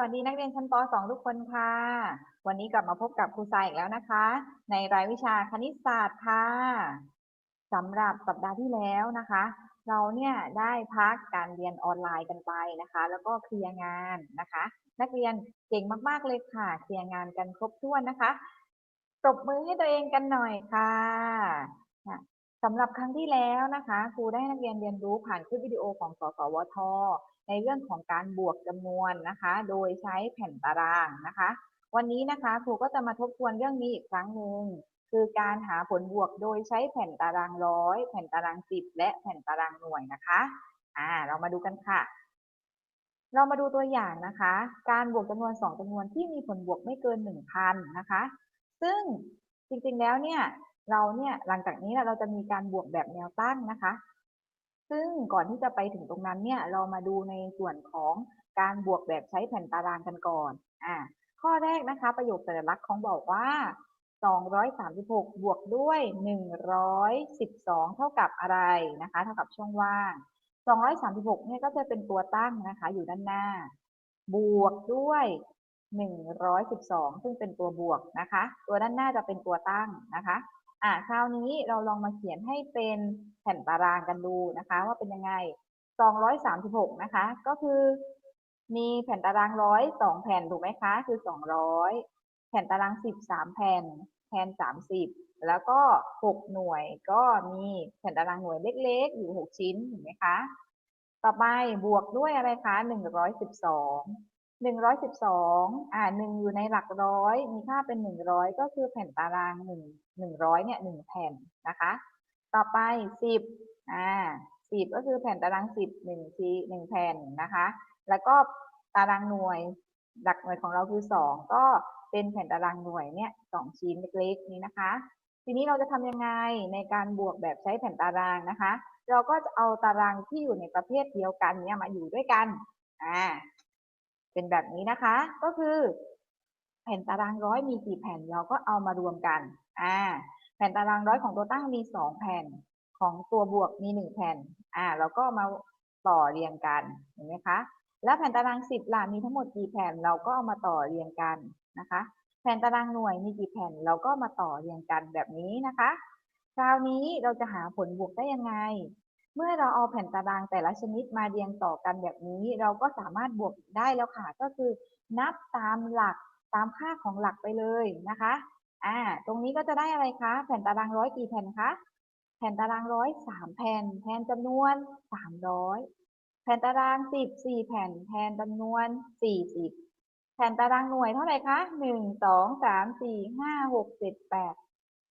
วัสดีนักเรียนชั้นป .2 ทุกคนค่ะ วันนี้กลับมาพบกับครูทรายอีกแล้วนะคะ ในรายวิชาคณิตศาสตร์ค่ะสำหรับสัปดาห์ที่แล้วนะคะ เราเนี่ยได้พักการเรียนออนไลน์กันไปนะคะ แล้วก็เคลียร์งานนะคะ นักเรียนเก่งมากๆเลยค่ะ เคลียร์งานกันครบถ้วนนะคะปรบมือให้ตัวเองกันหน่อยค่ะค่ะสำหรับครั้งที่แล้วนะคะครูได้นักเรียนเรียนรู้ผ่านคลิปวิดีโอของสสวท ในเรื่องของการบวกจำนวนนะคะ โดยใช้แผ่นตารางนะคะ วันนี้นะคะครูก็จะมาทบทวนเรื่องนี้อีกครั้งหนึ่งคือการหาผลบวกโดยใช้แผ่นตารางร้อยแผ่นตารางสิบและแผ่นตารางหน่วยนะคะอ่าเรามาดูกันค่ะ เรามาดูตัวอย่างนะคะ การบวกจำนวนสองจำนวนที่มีผลบวกไม่เกินหนึ่งพันนะคะ ซึ่งจริงๆแล้วเนี่ยเราเนี่ยหลังจากนี้เราจะมีการบวกแบบแนวตั้งนะคะ ซึ่งก่อนที่จะไปถึงตรงนั้นเนี่ยเรามาดูในส่วนของการบวกแบบใช้แผ่นตารางกันก่อนอ่าข้อแรกนะคะ ประโยคสัญลักษณ์ของบอกว่า 236 บวกด้วย 112 เท่ากับอะไรนะคะ เท่ากับช่องว่าง 236เนี่ยก็จะเป็นตัวตั้งนะคะ อยู่ด้านหน้า บวกด้วย 112 ซึ่งเป็นตัวบวกนะคะ ตัวด้านหน้าจะเป็นตัวตั้งนะคะ อ่าคราวนี้เราลองมาเขียนให้เป็นแผ่นตารางกันดูนะคะ ว่าเป็นยังไง 236 นะคะ ก็คือ มีแผ่นตารางร้อยสองแผ่นถูกไหมคะ คือ 200 แผ่นตาราง 13 แผ่น แทน 30 แล้วก็ 6 หน่วยก็มีแผ่นตารางหน่วยเล็กๆ อยู่ 6 ชิ้นถูกไหมคะ ต่อไปบวกด้วยอะไรคะ 112 112อ่าหนึ่งอยู่ในหลักร้อย มีค่าเป็น100ก็คือแผ่นตาราง1 100เนี่ย1แผ่นนะคะ ต่อไป10อ่า10ก็คือแผ่นตาราง10 1ที1แผ่นนะคะ แล้วก็ตารางหน่วยหลักหน่วยของเราคือ2ก็เป็นแผ่นตารางหน่วยเนี่ย2ชิ้นเล็กๆนี้นะคะ ทีนี้เราจะทำยังไงในการบวกแบบใช้แผ่นตารางนะคะ เราก็จะเอาตารางที่อยู่ในประเภทเดียวกันเนี่ยมาอยู่ด้วยกันอ่า เป็นแบบนี้นะคะ ก็คือแผ่นตารางร้อยมีกี่แผ่นเราก็เอามารวมกัน อ่า แผ่นตารางร้อยของตัวตั้งมีสองแผ่น ของตัวบวกมีหนึ่งแผ่น อ่า เราก็มาต่อเรียงกัน เห็นไหมคะ แล้วแผ่นตารางสิบล่ะมีทั้งหมดกี่แผ่น เราก็เอามาต่อเรียงกันนะคะ แผ่นตารางหน่วยมีกี่แผ่น เราก็มาต่อเรียงกันแบบนี้นะคะ คราวนี้เราจะหาผลบวกได้ยังไง มื่อเราเอาแผ่นตารางแต่ละชนิดมาเรียงต่อกันแบบนี้ เราก็สามารถบวกได้แล้วค่ะ ก็คือ นับตามหลักตามค่าของหลักไปเลยนะคะ อ่า ตรงนี้ก็จะได้อะไรคะ แผ่นตารางร้อยกี่แผ่นคะ แผ่นตารางร้อยสามแผ่น แทนจำนวนสามร้อยแผ่นตารางสิบสี่แผ่น แทนจำนวนสี่สิบแผ่นตารางหน่วยเท่าไหร่คะหนึ่งสองสามสี่ห้าหกเจ็ดแปด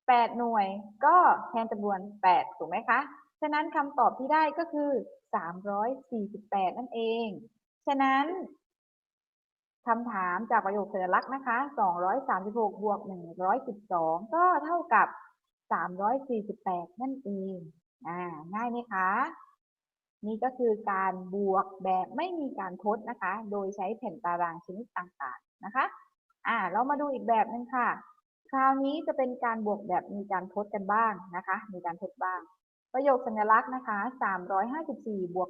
แปดหน่วยก็แทนจำนวนแปดถูกไหมคะ ฉะนั้นคำตอบที่ได้ก็คือ 348 นั่นเอง ฉะนั้นคำถามจากประโยคสัญลักษณ์นะคะ 236 บวก 112 ก็เท่ากับ 348 นั่นเองอ่าง่ายไหมคะ นี่ก็คือการบวกแบบไม่มีการทดนะคะ โดยใช้แผ่นตารางชนิดต่างๆ นะคะอ่าเรามาดูอีกแบบหนึงค่ะ คราวนี้จะเป็นการบวกแบบมีการทดกันบ้างนะคะ มีการทดบ้าง ประโยคสัญลักษณ์นะคะ 354 บวก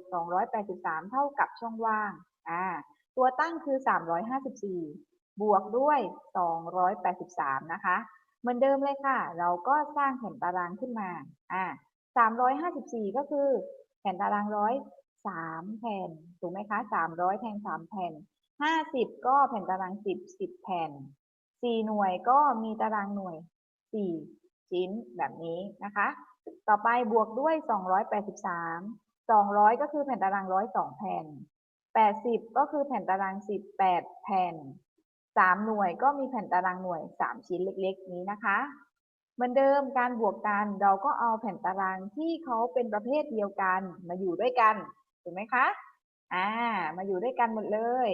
283 เท่ากับช่องว่าง อ่า ตัวตั้งคือ 354 บวกด้วย 283 นะคะ เหมือนเดิมเลยค่ะ เราก็สร้างแผ่นตารางขึ้นมา อ่า 354 ก็คือแผ่นตารางร้อยสามแผ่น ถูกไหมคะ 300 แทน3แผ่น 50 ก็แผ่นตาราง 10 10 แผ่น 4 หน่วยก็มีตารางหน่วย 4 ชิ้นแบบนี้นะคะ ต่อไปบวกด้วย 283 200 ก็คือแผ่นตารางร้อยสองแผ่น 80 ก็คือแผ่นตาราง 18 แผ่น 3 หน่วยก็มีแผ่นตารางหน่วย 3 ชิ้นเล็กๆ นี้นะคะ เหมือนเดิมการบวกกันเราก็เอาแผ่นตารางที่เขาเป็นประเภทเดียวกันมาอยู่ด้วยกันถูกไหมคะอ่ามาอยู่ด้วยกันหมดเลย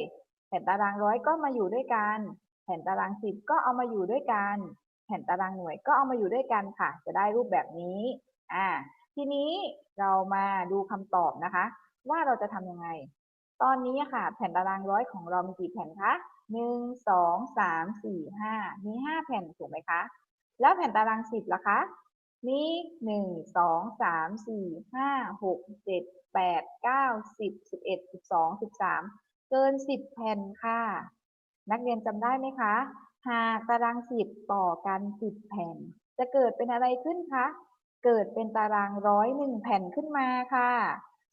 แผ่นตารางร้อยก็มาอยู่ด้วยกัน แผ่นตารางสิบก็เอามาอยู่ด้วยกัน แผ่นตารางหน่วยก็เอามาอยู่ด้วยกันค่ะ จะได้รูปแบบนี้อ่าทีนี้เรามาดูคำตอบนะคะ ว่าเราจะทำยังไง ตอนนี้ค่ะ แผ่นตารางร้อยของเรามีกี่แผ่นคะหนึ่งสองสามสี่ห้ามีห้าแผ่นถูกไหมคะ แล้วแผ่นตารางสิบล่ะคะมีหนึ่งสองสามสี่ห้าหกเจ็ดแปดเก้าสิบสิบเอ็ดสิบสองสิบสามเกิน10แผ่นค่ะ นักเรียนจำได้ไหมคะ หากตาราง10ต่อกัน10แผ่น จะเกิดเป็นอะไรขึ้นคะ เกิดเป็นตารางร้อยหนึ่งแผ่นขึ้นมาค่ะ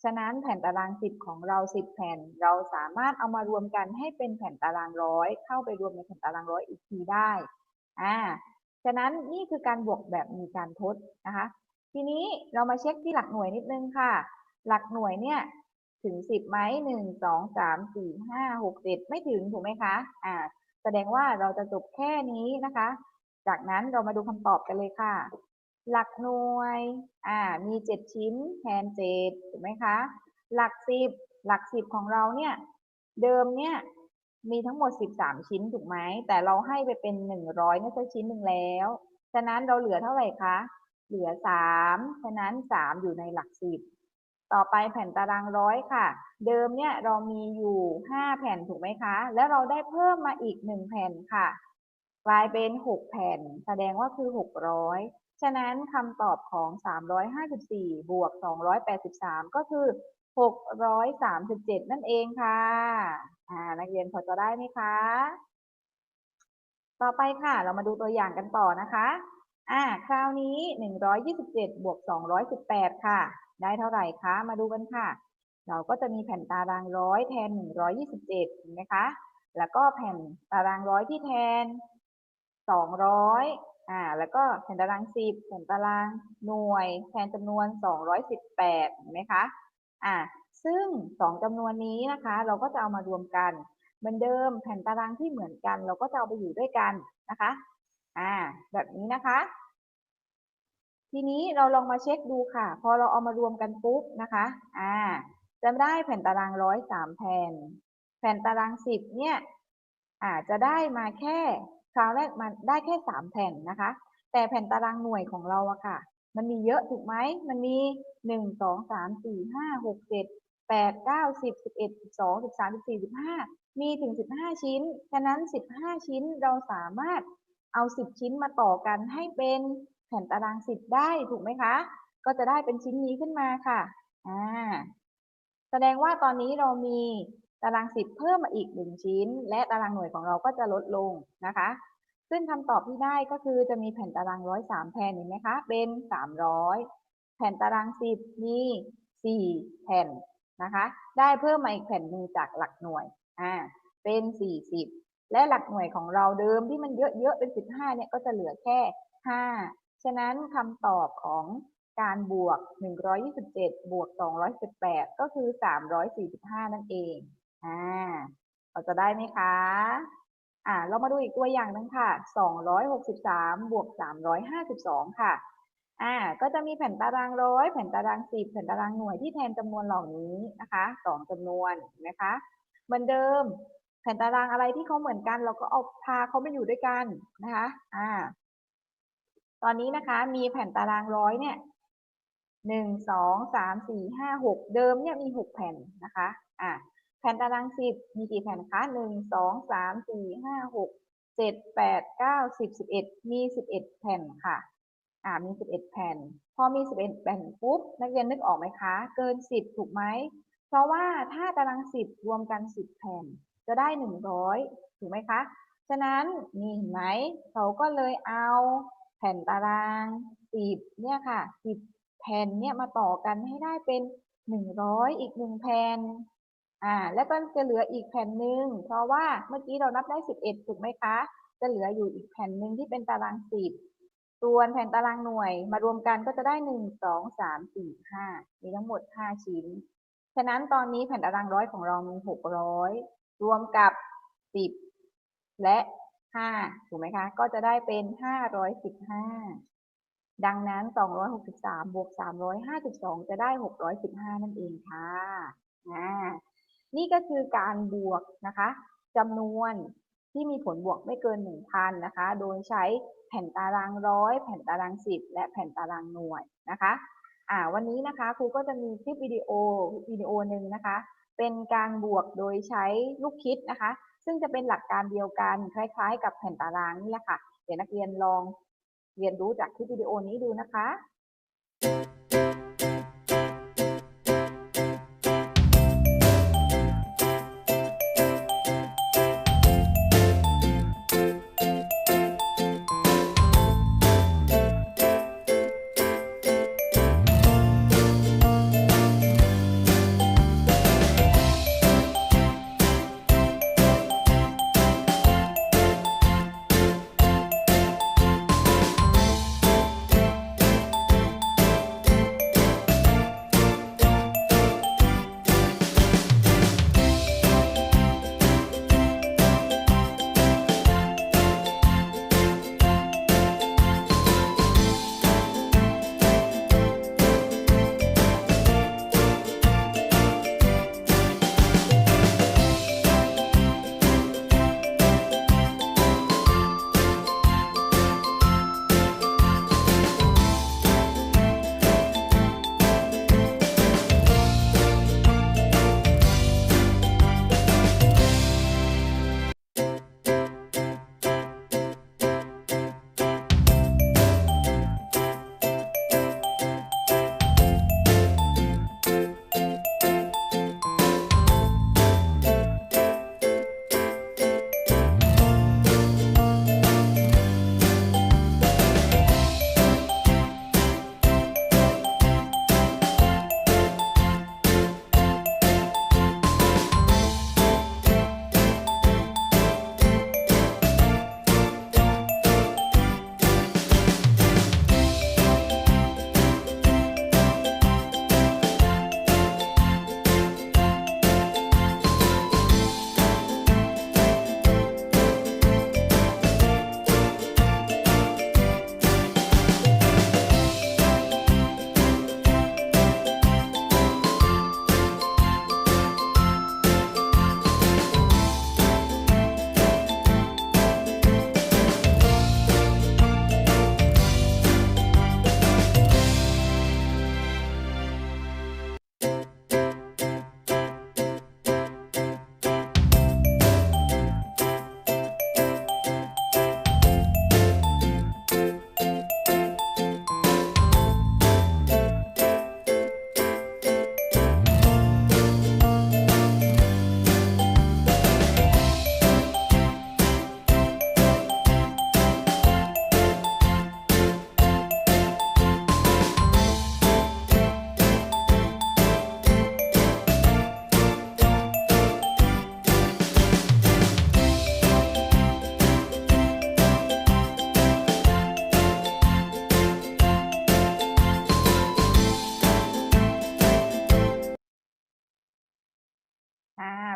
ฉะนั้นแผ่นตาราง10ของเรา10แผ่น เราสามารถเอามารวมกันให้เป็นแผ่นตารางร้อยเข้าไปรวมในแผ่นตารางร้อยอีกทีได้ อ่า ฉะนั้นนี่คือการบวกแบบมีการทดนะคะ ทีนี้เรามาเช็คที่หลักหน่วยนิดนึงค่ะ หลักหน่วยเนี่ยถึง10ไหมหนึ่งสองสามสี่ห้าหกเจ็ดไม่ถึงถูกไหมคะ อ่า แสดงว่าเราจะจบแค่นี้นะคะ จากนั้นเรามาดูคำตอบกันเลยค่ะ หลักหน่วย อ่า มีเจ็ดชิ้นแทนเจ็ดถูกไหมคะ หลักสิบหลักสิบของเราเนี่ย เดิมเนี่ยมีทั้งหมด 13 ชิ้นถูกไหม แต่เราให้ไปเป็น 100นี่คือชิ้นหนึ่งแล้ว ฉะนั้นเราเหลือเท่าไหร่คะ เหลือ 3 ฉะนั้น 3 อยู่ในหลักสิบ ต่อไปแผ่นตารางร้อยค่ะ เดิมเนี่ยเรามีอยู่ 5 แผ่นถูกไหมคะ แล้วเราได้เพิ่มมาอีก 1 แผ่นค่ะ กลายเป็น 6 แผ่น แสดงว่าคือ 600 ฉะนั้นคำตอบของ 354 บวก 283 ก็คือ 637 นั่นเองค่ะอ่านักเรียนพอจะได้ไหมคะ ต่อไปค่ะเรามาดูตัวอย่างกันต่อนะคะอ่าคราวนี้ 127 บวก 218 ค่ะ ได้เท่าไหร่คะ มาดูกันค่ะ เราก็จะมีแผ่นตารางร้อยแทน 127เห็นไหมคะ แล้วก็แผ่นตารางร้อยที่แทน 200อ่า แล้วก็แผ่นตาราง 10 แผ่นตารางหน่วย แทนจำนวน 218เห็นไหมคะ อ่า ซึ่ง 2จำนวนนี้นะคะ เราก็จะเอามารวมกัน เหมือนเดิมแผ่นตารางที่เหมือนกัน เราก็จะเอาไปอยู่ด้วยกันนะคะ อ่า แบบนี้นะคะ ทีนี้เราลองมาเช็คดูค่ะ พอเราเอามารวมกันปุ๊บนะคะ อ่าจะได้แผ่นตารางร้อยสามแผ่น แผ่นตารางสิบเนี่ยอาจจะได้มาแค่คราวแรกมันได้แค่สามแผ่นนะคะ แต่แผ่นตารางหน่วยของเราอะค่ะ มันมีเยอะถูกไหม มันมีหนึ่งสองสามสี่ห้าหกเจ็ดแปดเก้าสิบสิบเอ็ดสิบสองสิบสามสิบสี่สิบห้ามีถึงสิบห้าชิ้น ฉะนั้นสิบห้าชิ้นเราสามารถเอาสิบชิ้นมาต่อกันให้เป็น ผ่นตารางสิบได้ถูกไหมคะ ก็จะได้เป็นชิ้นนี้ขึ้นมาค่ะอ่าแสดงว่าตอนนี้เรามีตารางสิบเพิ่มมาอีกหนึ่งชิ้น และตารางหน่วยของเราก็จะลดลงนะคะ ซึ่งคำตอบที่ได้ก็คือจะมีแผ่นตารางร้อยสามแผ่นเห็นไหมคะ เป็นสามร้อยแผ่นตารางสิบมีสี่แผ่นนะคะ ได้เพิ่มมาอีกแผ่นหนึ่งจากหลักหน่วยอ่าเป็นสี่สิบและหลักหน่วยของเราเดิมที่มันเยอะๆเป็นสิบห้าเนี่ยก็จะเหลือแค่ห้า ฉะนั้นคำตอบของการบวก 127 บวก 218 ก็คือ 345 นั่นเอง อ่าเราจะได้ไหมคะ อ่า เรามาดูอีกตัวอย่างหนึงค่ะ 263 บวก 352 ค่ะ อ่า ก็จะมีแผ่นตารางร้อยแผ่นตารางสิบแผ่นตารางหน่วยที่แทนจำนวนเหล่านี้นะคะสองจำนวนนไหมคะ เหมือนเดิม แผ่นตารางอะไรที่เขาเหมือนกัน เราก็เอาพาเขามาอยู่ด้วยกันนะคะ อ่า ตอนนี้นะคะมีแผ่นตารางร้อยเนี่ยหนึ่งสองสามสี่ห้าหกเดิมเนี่ยมีหกแผ่นนะคะอ่าแผ่นตารางสิบมีกี่แผ่นคะหนึ่งสองสามสี่ห้าหกเจ็ดแปดเก้าสิบสิบเอ็ดมีสิบเอ็ดแผ่นค่ะอ่ามีสิบเอ็ดแผ่น พอมีสิบเอ็ดแผ่นปุ๊บนักเรียนนึกออกไหมคะ เกินสิบถูกไหมเพราะว่าถ้าตารางสิบรวมกันสิบแผ่น จะได้หนึ่งร้อยถูกไหมคะ ฉะนั้นนี่เห็นไหมเขาก็เลยเอา ผ่นตารางสิบเนี่ยค่ะสิบแผ่นเนี่ยมาต่อกันให้ได้เป็นหนึ่งร้อยอีกหนึ่งแผ่นอ่าแล้วก็จะเหลืออีกแผ่นหนึ่งเพราะว่าเมื่อกี้เรานับได้สิบเอ็ดถูกไหมคะ จะเหลืออยู่อีกแผ่นหนึ่งที่เป็นตารางสิบส่วนแผ่นตารางหน่วยมารวมกันก็จะได้หนึ่งสองสามสี่ห้ามีทั้งหมดห้าชิ้น ฉะนั้นตอนนี้แผ่นตารางร้อยของเรามีหกร้อยรวมกับสิบและ ห้าถูกไหมคะ ก็จะได้เป็นห้าร้อยสิบห้าดังนั้นสองร้อยหกสิบสามบวกสามร้อยห้าสิบสองจะได้หกร้อยสิบห้านั่นเองค่ะอ่านี่ก็คือการบวกนะคะจำนวนที่มีผลบวกไม่เกินหนึ่งพันนะคะ โดยใช้แผ่นตารางร้อยแผ่นตารางสิบและแผ่นตารางหน่วยนะคะอ่าวันนี้นะคะครูก็จะมีคลิปวิดีโอวิดีโอหนึ่งนะคะ เป็นการบวกโดยใช้ลูกคิดนะคะ ซึ่งจะเป็นหลักการเดียวกันคล้าย ๆ กับแผ่นตารางนี่แหละค่ะ เดี๋ยวนักเรียนลองเรียนรู้จากคลิปวิดีโอนี้ดูนะคะ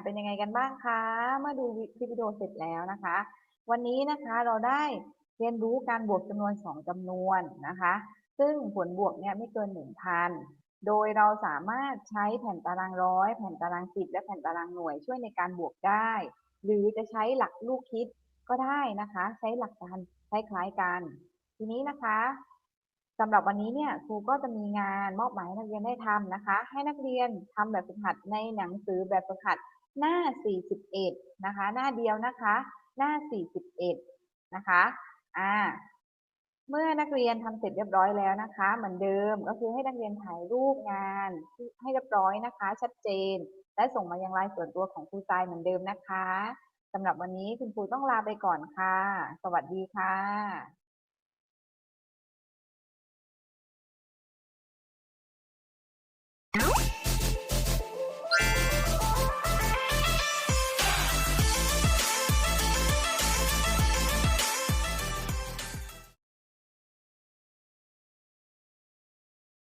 เป็นยังไงกันบ้างคะ เมื่อดูคลิปวิดีโอเสร็จแล้วนะคะ วันนี้นะคะเราได้เรียนรู้การบวกจำนวน 2จำนวนนะคะ ซึ่งผลบวกเนี่ยไม่เกิน 1,000 โดยเราสามารถใช้แผ่นตารางร้อย แผ่นตารางสิบและแผ่นตารางหน่วยช่วยในการบวกได้ หรือจะใช้หลักลูกคิดก็ได้นะคะ ใช้หลักการคล้ายๆกัน ทีนี้นะคะสำหรับวันนี้เนี่ยครูก็จะมีงานมอบหมายให้นักเรียนได้ทำนะคะ ให้นักเรียนทำแบบฝึกหัดในหนังสือแบบฝึกหัด หน้า 41 นะคะ หน้าเดียวนะคะ หน้า 41 นะคะอ่าเมื่อนักเรียนทำเสร็จเรียบร้อยแล้วนะคะ เหมือนเดิมก็คือให้นักเรียนถ่ายรูปงานให้เรียบร้อยนะคะ ชัดเจน และส่งมายังไลน์ส่วนตัวของครูทรายเหมือนเดิมนะคะสำหรับวันนี้คุณครูต้องลาไปก่อนค่ะ สวัสดีค่ะ